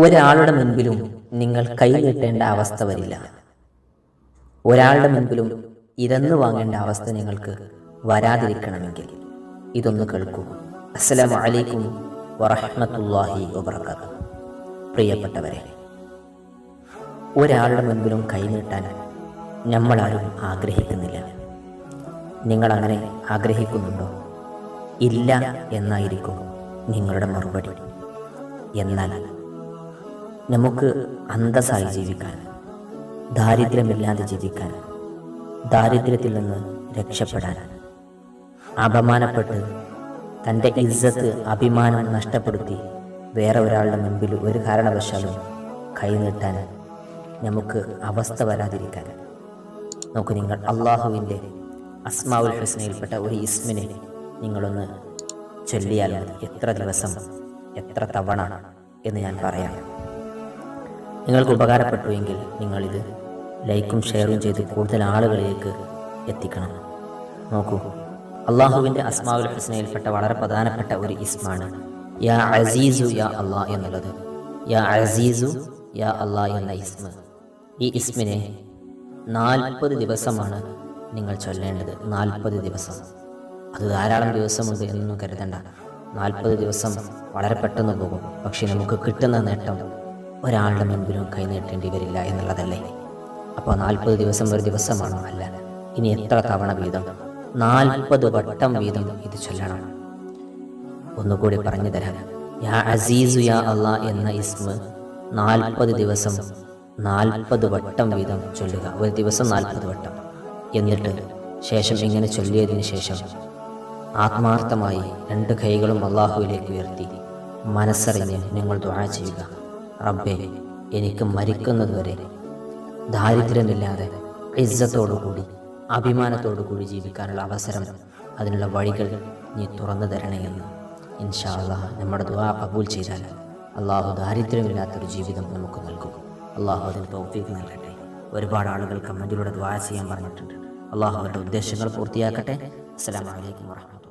ഒരാളുടെ മുൻപിലും നിങ്ങൾ കൈ നീട്ടേണ്ട അവസ്ഥ വരില്ല. ഒരാളുടെ മുൻപിലും ഇരന്ന് വാങ്ങേണ്ട അവസ്ഥ നിങ്ങൾക്ക് വരാതിരിക്കണമെങ്കിൽ ഇതൊന്ന് കേൾക്കൂ. അസ്സലാം വലൈക്കും വറഹ്മത്തുള്ളാഹി വബറകാത്തു പ്രിയപ്പെട്ടവരെ ഒരാളുടെ മുൻപിലും കൈ നീട്ടാൻ നമ്മളാരും ആഗ്രഹിക്കുന്നില്ല. നിങ്ങളങ്ങനെ ആഗ്രഹിക്കുന്നുണ്ടോ? ഇല്ല എന്നായിരിക്കും നിങ്ങളുടെ മറുപടി. എന്നാൽ നമുക്ക് അന്തസ്സായി ജീവിക്കാൻ ദാരിദ്ര്യമില്ലാതെ ജീവിക്കാൻ ദാരിദ്ര്യത്തിൽ നിന്ന് രക്ഷപ്പെടാൻ. അപമാനപ്പെട്ട് തന്റെ ഇജ്ജത്ത് അഭിമാനം നഷ്ടപ്പെടുത്തി വേറെ ഒരാളുടെ മുൻപിൽ ഒരു കാരണവശാലും കൈനീട്ടാൻ നമുക്ക് അവസ്ഥ വരാതിരിക്കാൻ. നോക്കൂ നിങ്ങൾ അള്ളാഹുവിന്റെ അസ്മാവുൽ ഹുസ്നയിൽപ്പെട്ട ഒരു ഇസ്മിനെ നിങ്ങളൊന്ന് ചൊല്ലിയാൽ എത്ര ദിവസം എത്ര തവണ എന്ന് ഞാൻ പറയാം. നിങ്ങൾക്ക് ഉപകാരപ്പെട്ടുവെങ്കിൽ നിങ്ങളിത് ലൈക്കും ഷെയറും ചെയ്ത് കൂടുതൽ ആളുകളിലേക്ക് എത്തിക്കണം. നോക്കൂ അള്ളാഹുവിന്റെ അസ്മാവുൽ ഹുസ്നയിൽപ്പെട്ട വളരെ പ്രധാനപ്പെട്ട ഒരു ഇസ്മാണ് യാ അസീസു യാ അള്ളാ എന്നുള്ളത്. യാ അസീസു യാ അള്ളാ എന്ന ഇസ്മ. ഈ ഇസ്മിനെ നാൽപ്പത് ദിവസമാണ് നിങ്ങൾ ചൊല്ലേണ്ടത്. നാൽപ്പത് ദിവസം. അത് ധാരാളം ദിവസമുണ്ട് എന്നൊന്നും കരുതണ്ട. നാൽപ്പത് ദിവസം വളരെ പെട്ടെന്ന് പോകും. പക്ഷേ നമുക്ക് കിട്ടുന്ന നേട്ടം ഒരാളുടെ മുൻപിലും കൈനീട്ടേണ്ടി വരില്ല എന്നുള്ളതല്ലേ? അപ്പോൾ നാൽപ്പത് ദിവസം ഒരു ദിവസമാണോ? അല്ല. ഇനി എത്ര തവണ വീതം? നാൽപ്പത് വട്ടം വീതം ഇത് ചൊല്ലണം. ഒന്നുകൂടി പറഞ്ഞു തരാം. യാ അസീസു യാ അള്ളാ എന്ന ഇസ്മ നാൽപ്പത് ദിവസം നാൽപ്പത് വട്ടം വീതം ചൊല്ലുക. ഒരു ദിവസം നാൽപ്പത് വട്ടം. എന്നിട്ട് ശേഷം ഇങ്ങനെ ചൊല്ലിയതിന് ശേഷം ആത്മാർത്ഥമായി രണ്ട് കൈകളും അള്ളാഹുവിലേക്ക് ഉയർത്തി മനസ്സറിഞ്ഞ് നിങ്ങൾ ദുആ ചെയ്യുക. റബ്ബേ എനിക്ക് മരിക്കുന്നതുവരെ ദാരിദ്ര്യമില്ലാതെ ഇസ്സത്തോടുകൂടി അഭിമാനത്തോടുകൂടി ജീവിക്കാനുള്ള അവസരം അതിനുള്ള വഴികൾ നീ തുറന്നു തരണേ ഇൻഷാ അള്ളാഹ് നമ്മുടെ ദുആ കബൂൽ ചെയ്താൽ അള്ളാഹു ദാരിദ്ര്യമില്ലാത്തൊരു ജീവിതം നമുക്ക് നൽകും. അള്ളാഹു അതിന് തൗഫീഖ് നൽകട്ടെ. ഒരുപാട് ആളുകൾ കമന്റിലൂടെ ദുആ ചെയ്യാൻ പറഞ്ഞിട്ടുണ്ട്. അള്ളാഹു അവരുടെ ഉദ്ദേശങ്ങൾ പൂർത്തിയാക്കട്ടെ. അസ്സലാമു അലൈക്കും വറഹ്മത്തുള്ളാഹി